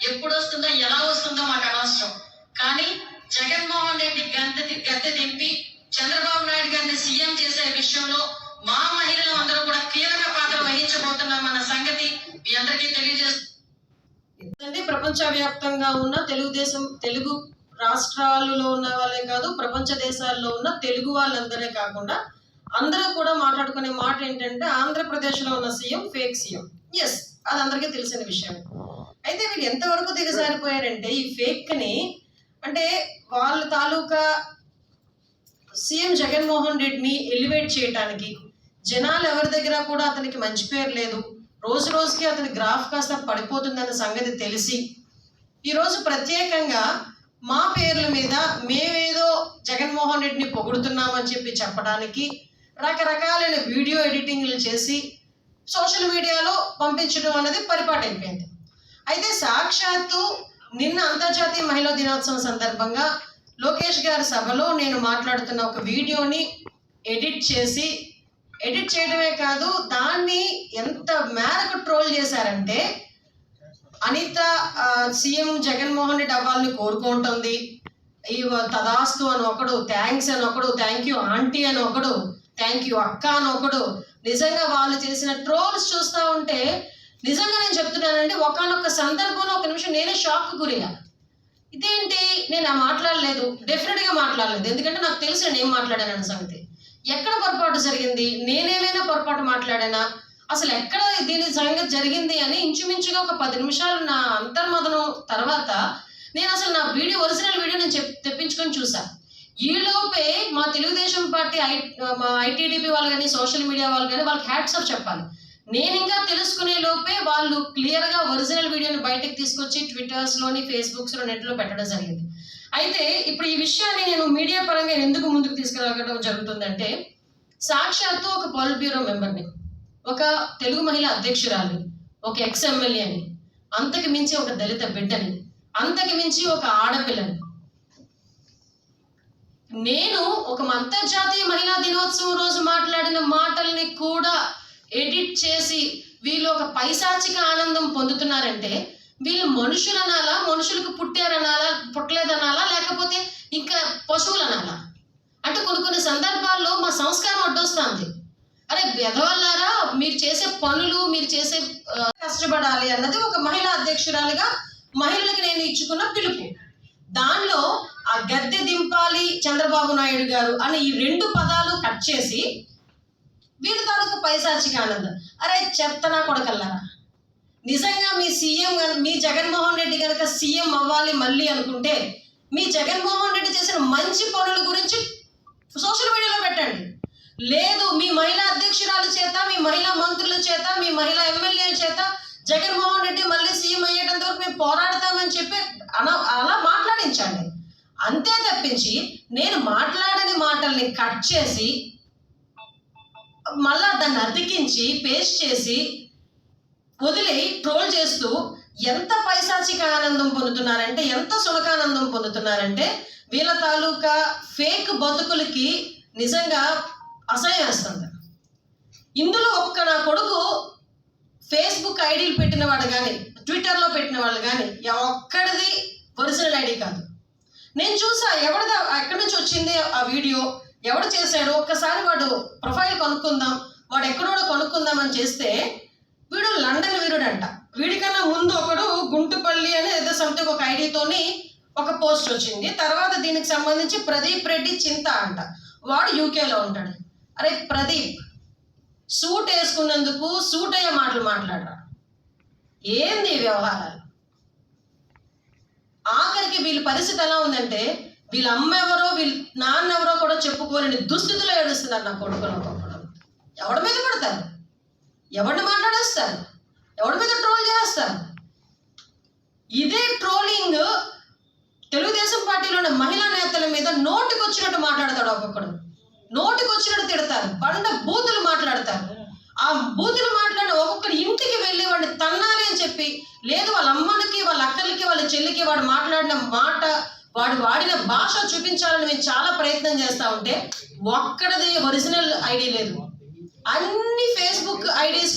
ఎప్పుడు వస్తుందో ఎలా వస్తుందో మాకు అనవసరం. కానీ జగన్మోహన్ రెడ్డి గంత గద్దె దింపి చంద్రబాబు నాయుడు గారిని సీఎం చేసే విషయంలో మా మహిళలు అందరూ కూడా కీలక పాత్ర వహించబోతున్నామన్న సంగతి మీ అందరికీ తెలియజేస్తుంది ప్రపంచవ్యాప్తంగా ఉన్న తెలుగుదేశం తెలుగు రాష్ట్రాలలో ఉన్న వాళ్ళే కాదు ప్రపంచ దేశాల్లో ఉన్న తెలుగు వాళ్ళందరే కాకుండా అందరూ కూడా మాట్లాడుకునే మాట ఏంటంటే ఆంధ్రప్రదేశ్లో ఉన్న సీఎం ఫేక్ సీఎం. ఎస్ అది అందరికీ తెలిసిన విషయం అయితే వీళ్ళు ఎంతవరకు దిగజారిపోయారంటే ఈ ఫేక్ని అంటే వాళ్ళ తాలూకా సీఎం జగన్మోహన్ రెడ్డిని ఎలివేట్ చేయడానికి జనాలు ఎవరి దగ్గర కూడా అతనికి మంచి పేరు లేదు. రోజు రోజుకి అతని గ్రాఫ్ కాస్త పడిపోతుందన్న సంగతి తెలిసి ఈరోజు ప్రత్యేకంగా మా పేర్ల మీద మేమేదో జగన్మోహన్ రెడ్డిని పొగుడుతున్నామని చెప్పి చెప్పడానికి రకరకాలైన వీడియో ఎడిటింగ్లు చేసి సోషల్ మీడియాలో పంపించడం అనేది పరిపాటు అయిపోయింది అయితే సాక్షాత్తు నిన్న అంతర్జాతీయ మహిళా దినోత్సవం సందర్భంగా లోకేష్ గారి సభలో నేను మాట్లాడుతున్న ఒక వీడియోని ఎడిట్ చేసి ఎడిట్ చేయడమే కాదు దాన్ని ఎంత మేరకు ట్రోల్ చేశారంటే అనిత సీఎం జగన్మోహన్ రెడ్డి అవ్వాలని కోరుకుంటుంది. ఈ తదాస్తు అని ఒకడు థ్యాంక్స్ అని ఒకడు థ్యాంక్ యూ ఆంటీ అని ఒకడు థ్యాంక్ యూ అక్క అని ఒకడు నిజంగా వాళ్ళు చేసిన ట్రోల్స్ చూస్తూ ఉంటే నిజంగా నేను చెప్తున్నానండి ఒకనొక సందర్భంలో ఒక నిమిషం నేనే షాక్ గురయ్యా. ఇదేంటి? నేను ఆ మాట్లాడలేదు. డెఫినెట్గా మాట్లాడలేదు. ఎందుకంటే నాకు తెలుసు నేను ఏం మాట్లాడానన్న సంగతి. ఎక్కడ పొరపాటు జరిగింది? నేనేమైనా పొరపాటు మాట్లాడానా? అసలు ఎక్కడ దీని సంగతి జరిగింది అని ఇంచుమించుగా ఒక పది నిమిషాలు నా అంతర్మదనం తర్వాత నేను అసలు నా వీడియో ఒరిజినల్ వీడియో నేను చెప్ తెప్పించుకొని చూసాను ఈ లోపే మా తెలుగుదేశం పార్టీ ఐ మా ఐటీడీపీ వాళ్ళు కానీ సోషల్ మీడియా వాళ్ళు కానీ వాళ్ళకి హ్యాట్స్ ఆఫ్ చెప్పాలి. నేను ఇంకా తెలుసుకునే లోపే వాళ్ళు క్లియర్గా ఒరిజినల్ వీడియోని బయటకు తీసుకొచ్చి ట్విట్టర్స్లోని ఫేస్బుక్స్లో నెట్లో పెట్టడం జరిగింది. అయితే ఇప్పుడు ఈ విషయాన్ని నేను మీడియా పరంగా ఎందుకు ముందుకు తీసుకురావడం జరుగుతుందంటే సాక్షాత్తు ఒక పాల్ బ్యూరో మెంబర్ని ఒక తెలుగు మహిళ అధ్యక్షురాలి ఒక ఎక్స్ ఎమ్మెల్యేని అంతకు మించి ఒక దళిత బిడ్డని అంతకు మించి ఒక ఆడపిల్లని నేను ఒక అంతర్జాతీయ మహిళా దినోత్సవం రోజు మాట్లాడిన మాటల్ని కూడా ఎడిట్ చేసి వీళ్ళు ఒక పైశాచిక ఆనందం పొందుతున్నారంటే వీళ్ళు మనుషులు అనాలా మనుషులకు పుట్టారనాలా పుట్టలేదనాలా లేకపోతే ఇంకా పశువులు అనాలా అంటే కొన్ని కొన్ని సందర్భాల్లో మా సంస్కారం అడ్డొస్తుంది. అరే ఎదవల్లారా మీరు చేసే పనులు మీరు చేసే కష్టపడాలి అన్నది ఒక మహిళా అధ్యక్షురాలిగా మహిళలకు నేను ఇచ్చుకున్న పిలుపు. దానిలో గద్దె దింపాలి చంద్రబాబు నాయుడు గారు అని ఈ రెండు పదాలు కట్ చేసి వీడి తాలూకు పైశాచిక ఆనందం. అరే చెప్తనా కొడకల్లారా? నిజంగా మీ సీఎం మీ జగన్మోహన్ రెడ్డి కనుక సీఎం అవ్వాలి మళ్ళీ అనుకుంటే మీ జగన్మోహన్ రెడ్డి చేసిన మంచి పనుల గురించి సోషల్ మీడియాలో పెట్టండి. లేదు మీ మహిళా అధ్యక్షురాల చేత మీ మహిళా మంత్రుల చేత మీ మహిళా ఎమ్మెల్యేల చేత జగన్మోహన్ రెడ్డి మళ్ళీ సీఎం అయ్యేటంత వరకు మేము పోరాడతామని చెప్పి అలా అలా మాట్లాడించండి. అంతే తప్పించి నేను మాట్లాడని మాటల్ని కట్ చేసి మళ్ళా దాన్ని అతికించి పేస్ట్ చేసి వదిలి ట్రోల్ చేస్తూ ఎంత పైశాచిక ఆనందం పొందుతున్నారంటే ఎంత సునకానందం పొందుతున్నారంటే వీళ్ళ తాలూకా ఫేక్ బతుకులకి నిజంగా అసహ్యం వేస్తుంది. ఇందులో ఒక్క నా కొడుకు ఫేస్బుక్ ఐడీలు పెట్టిన వాడు కానీ ట్విట్టర్లో పెట్టిన వాళ్ళు కానీ ఒక్కడిది ఒరిజినల్ ఐడి కాదు. నేను చూసా ఎవరిది ఎక్కడి నుంచి వచ్చింది ఆ వీడియో? ఎవడు చేశాడు? ఒక్కసారి వాడు ప్రొఫైల్ కొనుక్కుందాం వాడు ఎక్కడోడో కొనుక్కుందాం అని చేస్తే వీడు లండన్ వీరుడంట. వీడికన్నా ముందు ఒకడు గుంటుపల్లి అనే ఏదో సంథింగ్ ఒక ఐడితోని ఒక పోస్ట్ వచ్చింది. తర్వాత దీనికి సంబంధించి ప్రదీప్ రెడ్డి చింత అంట. వాడు యూకేలో ఉంటాడు. అరే ప్రదీప్ సూట్ వేసుకున్నందుకు సూట్ అయ్యే మాటలు మాట్లాడరా? ఏంది వ్యవహారాలు? వీళ్ళ పరిస్థితి ఎలా ఉందంటే వీళ్ళ అమ్మ ఎవరో వీళ్ళ నాన్న ఎవరో కూడా చెప్పుకోలేని దుస్థితిలో ఏడుస్తున్నారు నా కొడుకులు ఒక్కొక్కడు ఎవడి మీద పడతారు? ఎవరిని మాట్లాడేస్తారు? ఎవడి మీద ట్రోల్ చేస్తారు? ఇదే ట్రోలింగ్ తెలుగుదేశం పార్టీలో ఉన్న మహిళా నేతల మీద నోటికొచ్చినట్టు మాట్లాడతాడు ఒక్కొక్కడు. నోటికొచ్చినట్టు తిడతారు. బండ బూతులు మాట్లాడతారు. ఆ బూతులు మాట్లాడి ఒక్కొక్కడి ఇంటికి వెళ్ళి వాడిని తన్నాలి అని చెప్పి లేదు వాళ్ళ అమ్మలకి వాళ్ళ అక్కలకి వాళ్ళ చెల్లికి వాడు మాట్లాడిన మాట వాడు వాడిన భాష చూపించాలని మేము చాలా ప్రయత్నం చేస్తా ఉంటే ఒక్కడది ఒరిజినల్ ఐడి లేదు. అన్ని ఫేస్బుక్ ఐడీస్